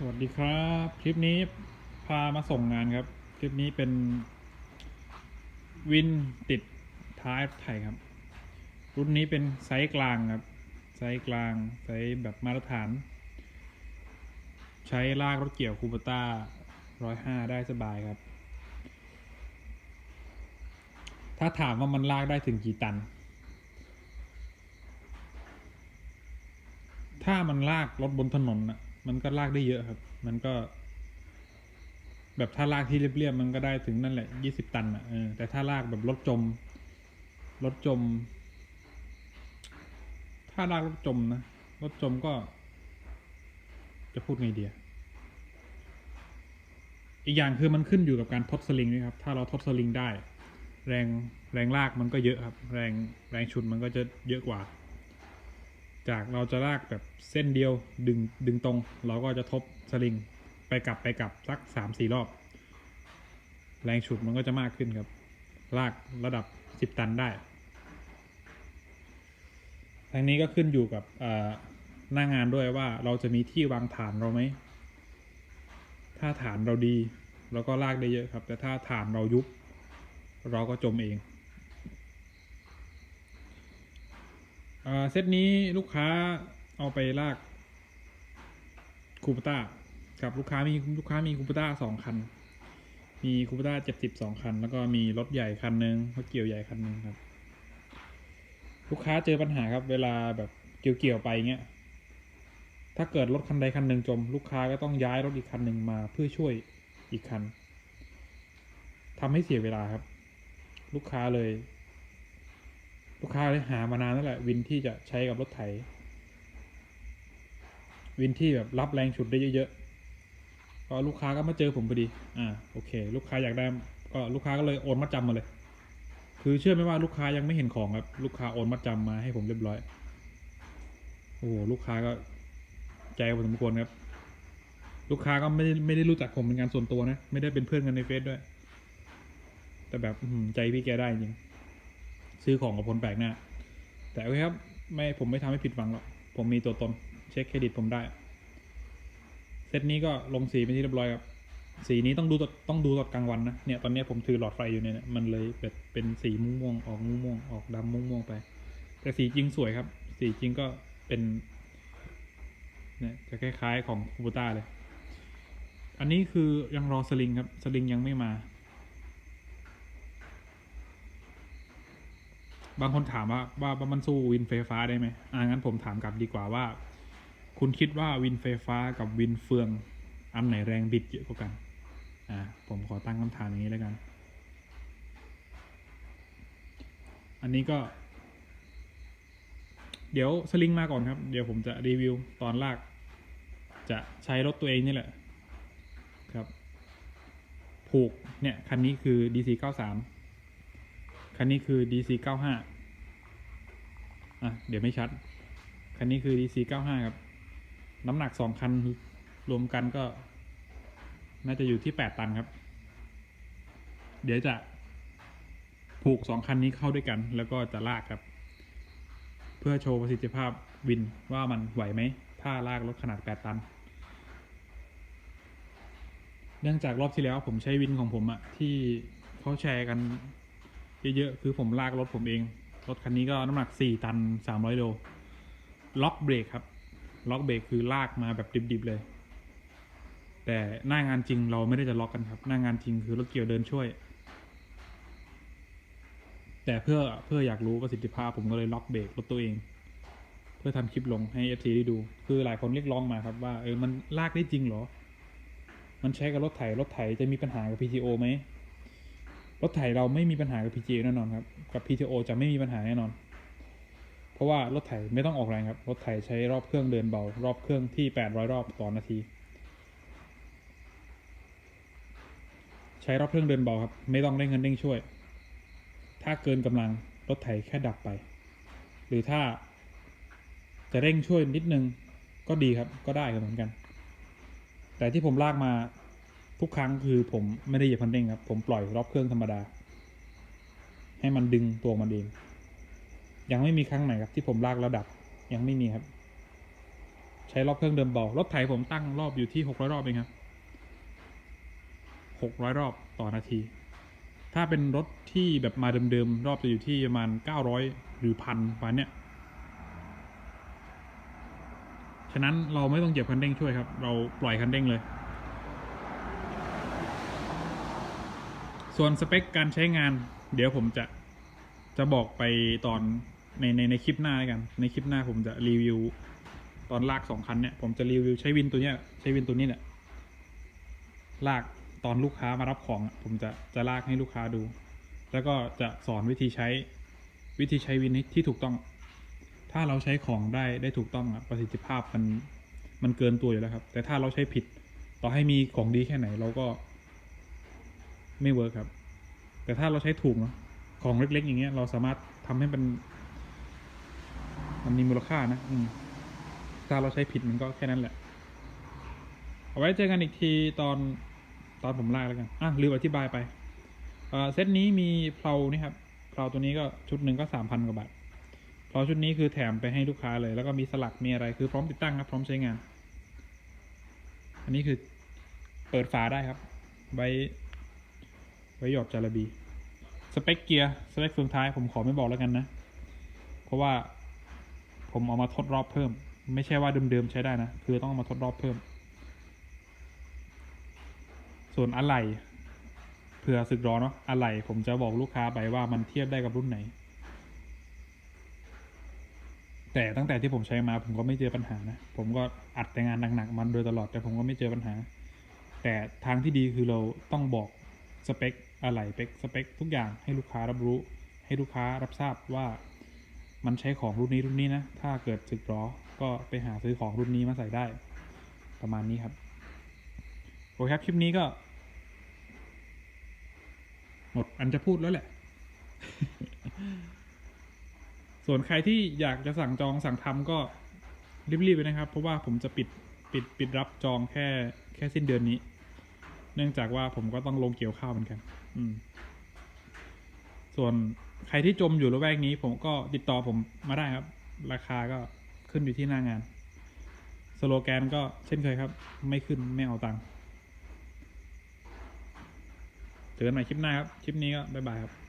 สวัสดีครับ คลิปนี้พามาส่งงานครับ คลิปนี้เป็นวินติดท้ายรถไถครับ รุ่นนี้เป็นไซส์กลางครับ ไซส์กลาง ไซส์แบบมาตรฐาน ใช้ลากรถเกี่ยวคูปต้าร้อยห้าได้สบายครับ ถ้าถามว่ามันลากได้ถึงกี่ตัน ถ้ามันลากรถบนถนนอะ มันก็ลากได้เยอะครับ มันก็ แบบถ้าลากที่เรียบๆมันก็ได้ถึงนั่นแหละยี่สิบตันอะเออแต่ถ้าลากแบบรถจมรถจม ถ้าลากรถจมนะรถจมก็ จะพูดไงเดียอีกอย่างคือมันขึ้นอยู่กับการทดสลิงด้วยครับ ถ้าเราทดสลิงได้ แรงแรงลากมันก็เยอะครับ แรงแรงชุดมันก็จะเยอะกว่า จากเราจะลากแบบเส้นเดียวดึงดึงตรง เราก็จะทบสลิงไปกลับไปกลับสักสามสี่รอบ แรงฉุดมันก็จะมากขึ้นครับ ลากระดับสิบตันได้ทางนี้ก็ขึ้นอยู่กับหน้างานด้วยว่าเราจะมีที่วางฐานเราไหม ถ้าฐานเราดี เราก็ลากได้เยอะครับ แต่ถ้าฐานเรายุบ เราก็จมเอง อ่า เซตนี้ลูกค้าเอาไปลากคูปต้ากับลูกค้ามีลูกค้ามีคูปต้าสองคัน มีคูปต้าเจ็ดสิบสองคัน แล้วก็มีรถใหญ่คันหนึ่งรถเกี่ยวใหญ่คันหนึ่งครับ ลูกค้าเจอปัญหาครับ เวลาแบบเกี่ยวเกี่ยวๆไปเงี้ยถ้าเกิดรถคันใดคันหนึ่งจม ลูกค้าก็ต้องย้ายรถอีกคันหนึ่งมาเพื่อช่วยอีกคันทำให้เสียเวลาครับ ลูกค้าเลย ลูกค้าเลยหามานานนั่นแหละวินที่จะใช้กับรถไถ วินที่แบบรับแรงฉุดได้เยอะๆก็ลูกค้าก็มาเจอผมพอดี อ่าโอเค ลูกค้าอยากได้ก็ลูกค้าก็เลยโอนมัดจำมาเลย คือเชื่อไหมว่าลูกค้ายังไม่เห็นของครับ ลูกค้าโอนมัดจำมาให้ผมเรียบร้อยโอ้โหลูกค้าก็ใจพอสมควรครับ ลูกค้าก็ไม่ไม่ได้รู้จักผมเป็นงานส่วนตัวนะ ไม่ได้เป็นเพื่อนกันในเฟซด้วย แต่แบบใจพี่แกได้จริง ซื้อของกับคนแปลกหน้า แต่โอเคครับ ไม่ผมไม่ทำให้ผิดหวังหรอก ผมมีตัวตน เช็คเครดิตผมได้ เซตนี้ก็ลงสีเป็นที่เรียบร้อยครับ สีนี้ต้องดูต้องดูตอนกลางวันนะ เนี่ยตอนนี้ผมถือหลอดไฟอยู่เนี่ย มันเลยเป็นเป็นสีม่วงๆออกม่วงๆออกดำม่วงๆไป แต่สีจริงสวยครับ สีจริงก็เป็นเนี่ยจะคล้ายๆของคูบูต้าเลย อันนี้คือยังรอสลิงครับ สลิงยังไม่มา บางคนถามว่าว่ามันสู้วินไฟฟ้าได้ไหมอ่างั้นผมถามกลับดีกว่าว่า คุณคิดว่าวินไฟฟ้ากับวินเฟือง อันไหนแรงบิดเยอะกว่ากัน อ่า ผมขอตั้งคำถามอย่างนี้แล้วกัน อันนี้ก็ เดี๋ยวสลิงมาก่อนครับ เดี๋ยวผมจะรีวิวตอนลาก จะใช้รถตัวเองนี่แหละ ครับ ผูกเนี่ย คันนี้คือ DC 93 คันนี้คือ DC 95อะ เดี๋ยวไม่ชัด คันนี้คือ DC 95 ครับ น้ำหนักสองคันรวมกันก็ น่าจะอยู่ที่ 8 ตันครับ เดี๋ยวจะ ผูกสองคันนี้เข้าด้วยกัน แล้วก็จะลากครับ เพื่อโชว์ประสิทธิภาพวินว่ามันไหวไหม ถ้าลากรถขนาด 8 ตัน เนื่องจากรอบที่แล้วผมใช้วินของผมอะที่เขาแชร์กัน เยอะๆ คือผมลากรถผมเอง รถคันนี้ก็น้ำหนัก 4 ตัน 300 โล ล็อกเบรกครับ ล็อกเบรกคือลากมาแบบดิบๆเลย แต่หน้างานจริงเราไม่ได้จะล็อกกันครับ หน้างานจริงคือรถเกี่ยวเดินช่วย แต่เพื่อเพื่ออยากรู้ประสิทธิภาพผมก็เลยล็อกเบรกรถตัวเอง เพื่อทำคลิปลงให้ FC ได้ดู คือหลายคนเรียกร้องมาครับว่าเออมันลากได้จริงเหรอ มันใช้กับรถไถรถไถจะมีปัญหากับ PTO ไหม รถไถเราไม่มีปัญหากับ PGA แน่นอนครับ กับ PTO จะไม่มีปัญหาแน่นอน เพราะว่ารถไถไม่ต้องออกแรงครับ รถไถใช้รอบเครื่องเดินเบา รอบเครื่องที่ 800 รอบต่อนาที ใช้รอบเครื่องเดินเบาครับ ไม่ต้องเร่งเงินเร่งช่วย ถ้าเกินกำลังรถไถแค่ดับไป หรือถ้าจะเร่งช่วยนิดนึงก็ดีครับ ก็ได้เหมือนกัน แต่ที่ผมลากมา ทุกครั้งคือผมไม่ได้เหยียบคันเร่งครับ ผมปล่อยรอบเครื่องธรรมดา ให้มันดึงตัวมันเอง ยังไม่มีครั้งไหนครับที่ผมลากแล้วดับ ยังไม่มีครับ ใช้รอบเครื่องเดิมเบารถไถผมตั้งรอบอยู่ที่หกร้อยรอบเองครับหกร้อยรอบต่อนาที ถ้าเป็นรถที่แบบมาเดิมๆรอบจะอยู่ที่ประมาณเก้าร้อยหรือพันประมาณเนี้ยฉะนั้นเราไม่ต้องเหยียบคันเร่งช่วยครับ เราปล่อยคันเร่งเลย ส่วนสเปคการใช้งาน เดี๋ยวผมจะจะบอกไปตอนในในในคลิปหน้าแล้วกัน ในคลิปหน้าผมจะรีวิว ตอนลากสองคันเนี่ย ผมจะรีวิวใช้วินตัวเนี้ยใช้วินตัวนี้เนี่ยลากตอนลูกค้ามารับของ ผมจะจะลากให้ลูกค้าดู แล้วก็จะสอนวิธีใช้วิธีใช้วินที่ถูกต้อง ถ้าเราใช้ของได้ได้ถูกต้องอะประสิทธิภาพมันมันเกินตัวอยู่แล้วครับ แต่ถ้าเราใช้ผิด ต่อให้มีของดีแค่ไหนเราก็ ไม่เวิร์คครับ แต่ถ้าเราใช้ถูกเนาะของเล็ก ๆ อย่างเงี้ย เราสามารถทำให้มันมันมีมูลค่านะ อืมถ้าเราใช้ผิดมันก็แค่นั้นแหละ เอาไว้เจอกันอีกทีตอนตอนผมลากแล้วกัน อะลืมอธิบายไปเอ่อเซตนี้มีเพลานี่ครับ เพลาตัวนี้ก็ชุดหนึ่งก็สามพันกว่าบาท เพลาชุดนี้คือแถมไปให้ลูกค้าเลย แล้วก็มีสลักมีอะไร คือพร้อมติดตั้งครับ พร้อมใช้งาน อันนี้คือเปิดฝาได้ครับ ไว้ ไว้หยอดจาระบี สเปคเกียร์สเปคเฟืองท้ายผมขอไม่บอกแล้วกันนะ เพราะว่าผมเอามาทดรอบเพิ่ม ไม่ใช่ว่าเดิมๆใช้ได้นะ คือต้องมาทดรอบเพิ่ม ส่วนอะไหล่เผื่อสึกร้อนเนาะอะไหล่ผมจะบอกลูกค้าไปว่ามันเทียบได้กับรุ่นไหน แต่ตั้งแต่ที่ผมใช้มาผมก็ไม่เจอปัญหานะ ผมก็อัดแต่งานหนักๆมันโดยตลอดแต่ผมก็ไม่เจอปัญหา แต่ทางที่ดีคือเราต้องบอกสเปค อะไรเปคสเปคทุกอย่างให้ลูกค้ารับรู้ ให้ลูกค้ารับทราบว่ามันใช้ของรุ่นนี้รุ่นนี้นะ ถ้าเกิดสึกล้อก็ไปหาซื้อของรุ่นนี้มาใส่ได้ ประมาณนี้ครับ โอเคครับ คลิปนี้ก็ หมดอันจะพูดแล้วแหละ ส่วนใครที่อยากจะสั่งจองสั่งทำก็รีบๆไปนะครับ เพราะว่าผมจะปิดปิดปิดรับจองแค่แค่สิ้นเดือนนี้ เนื่องจากว่าผมก็ต้องลงเกี่ยวข้าวเหมือนกัน ส่วนใครที่จมอยู่ระแวกนี้ ผมก็ติดต่อผมมาได้ครับ ราคาก็ขึ้นอยู่ที่หน้างาน สโลแกนก็เช่นเคยครับ ไม่ขึ้นไม่เอาตังค์เจอกันใหม่คลิปหน้าครับ คลิปนี้ก็บ๊ายบายครับ